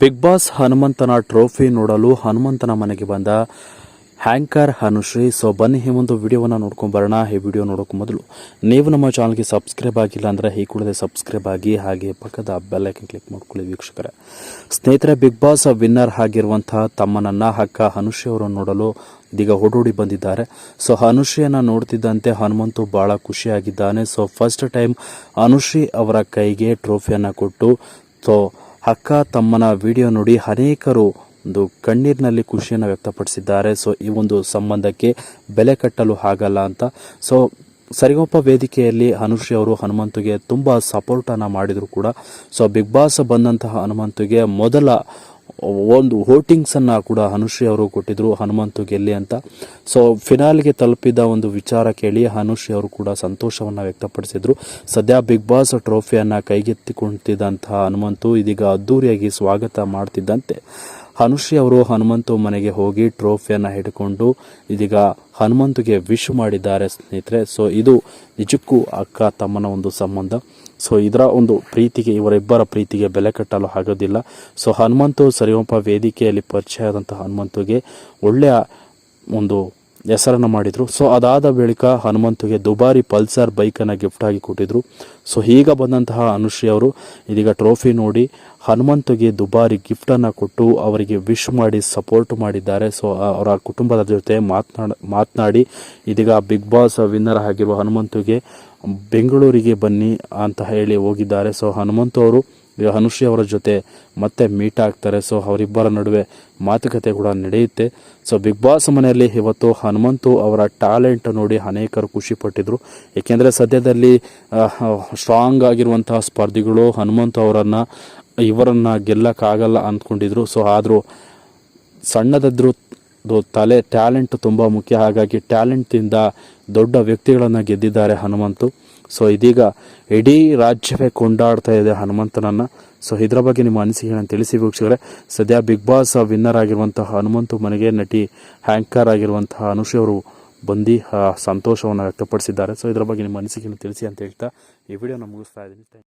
Big boss ಹನುಮಂತನ trophy ನೋಡಲು ಹನುಮಂತನ ಮನೆಗೆ ಬಂದ ಹ್ಯಾಂಕರ್ ಹನುಶ್ರೀ. ಸೊ ಬನ್ನಿ, ಈ ಒಂದು ವಿಡಿಯೋವನ್ನು ನೋಡ್ಕೊಂಡು ಬರೋಣ. ಈ ವಿಡಿಯೋ ನೋಡೋಕೆ ಮೊದಲು ನೀವು ನಮ್ಮ ಚಾನಲ್ಗೆ ಸಬ್ಸ್ಕ್ರೈಬ್ ಆಗಿಲ್ಲ ಅಂದರೆ ಈ ಕೂಡಲೇ ಸಬ್ಸ್ಕ್ರೈಬ್ ಆಗಿ ಹಾಗೆ ಪಕ್ಕದ ಬೆಲ್ಲೈಕನ್ ಕ್ಲಿಕ್ ಮಾಡ್ಕೊಳ್ಳಿ ವೀಕ್ಷಕರೇ. ಸ್ನೇಹಿತರೆ, ಬಿಗ್ ಬಾಸ್ ವಿನ್ನರ್ ಆಗಿರುವಂತಹ ತಮ್ಮನನ್ನ ಹಕ್ಕ ಹನುಶ್ರೀ ಅವರನ್ನು ನೋಡಲು ಇದೀಗ ಓಡೋಡಿ ಬಂದಿದ್ದಾರೆ. ಸೊ ಅನುಶ್ರೀಯನ್ನು ನೋಡ್ತಿದ್ದಂತೆ ಹನುಮಂತು ಬಹಳ ಖುಷಿಯಾಗಿದ್ದಾನೆ. ಸೊ ಫಸ್ಟ್ ಟೈಮ್ ಅನುಶ್ರೀ ಅವರ ಕೈಗೆ ಟ್ರೋಫಿಯನ್ನು ಕೊಟ್ಟು ಸೊ ಅಕ್ಕ ತಮ್ಮನ ವಿಡಿಯೋ ನೋಡಿ ಅನೇಕರು ಒಂದು ಕಣ್ಣೀರಿನಲ್ಲಿ ಖುಷಿಯನ್ನು ವ್ಯಕ್ತಪಡಿಸಿದ್ದಾರೆ. ಸೊ ಈ ಒಂದು ಸಂಬಂಧಕ್ಕೆ ಬೆಲೆ ಕಟ್ಟಲು ಆಗಲ್ಲ ಅಂತ. ಸೊ ಸರಿಗೊಪ್ಪ ವೇದಿಕೆಯಲ್ಲಿ ಅನುಶ್ರೀ ಅವರು ಹನುಮಂತುಗೆ ತುಂಬ ಸಪೋರ್ಟನ್ನು ಮಾಡಿದರು ಕೂಡ. ಸೊ ಬಿಗ್ ಬಾಸ್ ಬಂದಂತಹ ಹನುಮಂತುಗೆ ಮೊದಲ ಒಂದು ವೋಟಿಂಗ್ಸನ್ನು ಕೂಡ ಅನುಶ್ರೀ ಅವರು ಕೊಟ್ಟಿದ್ರು, ಹನುಮಂತು ಗೆಲ್ಲಿ ಅಂತ. ಸೊ ಫಿನಾಲ್ಗೆ ತಲುಪಿದ ಒಂದು ವಿಚಾರ ಕೇಳಿ ಅನುಶ್ರೀ ಅವರು ಕೂಡ ಸಂತೋಷವನ್ನು ವ್ಯಕ್ತಪಡಿಸಿದ್ರು. ಸದ್ಯ ಬಿಗ್ ಬಾಸ್ ಟ್ರೋಫಿಯನ್ನು ಕೈಗೆತ್ತಿಕೊಳ್ತಿದ್ದಂತಹ ಹನುಮಂತು ಇದೀಗ ಅದ್ದೂರಿಯಾಗಿ ಸ್ವಾಗತ ಮಾಡ್ತಿದ್ದಂತೆ. ಹನುಶ್ರೀ ಅವರು ಹನುಮಂತು ಮನೆಗೆ ಹೋಗಿ ಟ್ರೋಫಿಯನ್ನು ಹಿಡ್ಕೊಂಡು ಇದೀಗ ಹನುಮಂತುಗೆ ವಿಶ್ ಮಾಡಿದ್ದಾರೆ ಸ್ನೇಹಿತರೆ. ಸೊ ಇದು ನಿಜಕ್ಕೂ ಅಕ್ಕ ತಮ್ಮನ ಒಂದು ಸಂಬಂಧ. ಸೊ ಇದರ ಒಂದು ಪ್ರೀತಿಗೆ, ಇವರಿಬ್ಬರ ಪ್ರೀತಿಗೆ ಬೆಲೆ ಕಟ್ಟಲು ಆಗೋದಿಲ್ಲ. ಸೊ ಹನುಮಂತು ಸರಿಯೊಂಪ ವೇದಿಕೆಯಲ್ಲಿ ಪರಿಚಯ ಆದಂಥ ಹನುಮಂತುಗೆ ಒಳ್ಳೆಯ ಒಂದು ಹೆಸರನ್ನು ಮಾಡಿದರು. ಸೊ ಅದಾದ ಬಳಿಕ ಹನುಮಂತುಗೆ ದುಬಾರಿ ಪಲ್ಸರ್ ಬೈಕನ್ನು ಗಿಫ್ಟ್ ಆಗಿ ಕೊಟ್ಟಿದ್ರು. ಸೊ ಈಗ ಬಂದಂತಹ ಅನುಶ್ರೀ ಅವರು ಇದೀಗ ಟ್ರೋಫಿ ನೋಡಿ ಹನುಮಂತುಗೆ ದುಬಾರಿ ಗಿಫ್ಟನ್ನು ಕೊಟ್ಟು ಅವರಿಗೆ ವಿಶ್ ಮಾಡಿ ಸಪೋರ್ಟ್ ಮಾಡಿದ್ದಾರೆ. ಸೊ ಅವರ ಕುಟುಂಬದ ಜೊತೆ ಮಾತನಾಡ, ಮಾತನಾಡಿ ಇದೀಗ ಬಿಗ್ ಬಾಸ್ ವಿನ್ನರ್ ಆಗಿರುವ ಹನುಮಂತುಗೆ ಬೆಂಗಳೂರಿಗೆ ಬನ್ನಿ ಅಂತ ಹೇಳಿ ಹೋಗಿದ್ದಾರೆ. ಸೊ ಹನುಮಂತು ಅವರು ಈಗ ಹನುಶ್ರೀ ಅವರ ಜೊತೆ ಮತ್ತೆ ಮೀಟ್ ಆಗ್ತಾರೆ. ಸೊ ಅವರಿಬ್ಬರ ನಡುವೆ ಮಾತುಕತೆ ಕೂಡ ನಡೆಯುತ್ತೆ. ಸೊ ಬಿಗ್ ಬಾಸ್ ಮನೆಯಲ್ಲಿ ಇವತ್ತು ಹನುಮಂತು ಅವರ ಟ್ಯಾಲೆಂಟ್ ನೋಡಿ ಅನೇಕರು ಖುಷಿ ಪಟ್ಟಿದ್ರು. ಏಕೆಂದರೆ ಸದ್ಯದಲ್ಲಿ ಸ್ಟ್ರಾಂಗ್ ಆಗಿರುವಂತಹ ಸ್ಪರ್ಧಿಗಳು ಹನುಮಂತು ಅವರನ್ನು, ಇವರನ್ನು ಗೆಲ್ಲಕ್ಕಾಗಲ್ಲ ಅಂದ್ಕೊಂಡಿದ್ರು. ಸೊ ಆದರೂ ಸಣ್ಣದಾದ್ರೂ ತಲೆ ಟ್ಯಾಲೆಂಟ್ ತುಂಬ ಮುಖ್ಯ. ಹಾಗಾಗಿ ಟ್ಯಾಲೆಂಟಿಂದ ದೊಡ್ಡ ವ್ಯಕ್ತಿಗಳನ್ನು ಗೆದ್ದಿದ್ದಾರೆ ಹನುಮಂತು. ಸೊ ಇದೀಗ ಇಡೀ ರಾಜ್ಯವೇ ಕೊಂಡಾಡ್ತಾ ಇದೆ ಹನುಮಂತನನ್ನು. ಸೊ ಇದರ ಬಗ್ಗೆ ನಿಮ್ಮ ಅನಿಸಿಕೆಗಳನ್ನು ತಿಳಿಸಿ ವೀಕ್ಷಕರೇ. ಸದ್ಯ ಬಿಗ್ ಬಾಸ್ ವಿನ್ನರ್ ಆಗಿರುವಂತಹ ಹನುಮಂತು ಮನೆಗೆ ನಟಿ ಹ್ಯಾಂಕರ್ ಆಗಿರುವಂತಹ ಅನುಶ್ರೀ ಅವರು ಬಂದು ಸಂತೋಷವನ್ನು ವ್ಯಕ್ತಪಡಿಸಿದ್ದಾರೆ. ಸೊ ಇದರ ಬಗ್ಗೆ ನಿಮ್ಮ ಅನಿಸಿಕೆಯನ್ನು ತಿಳಿಸಿ ಅಂತ ಹೇಳ್ತಾ ಈ ವಿಡಿಯೋನ ಮುಗಿಸ್ತಾ ಇದ್ದೀನಿ.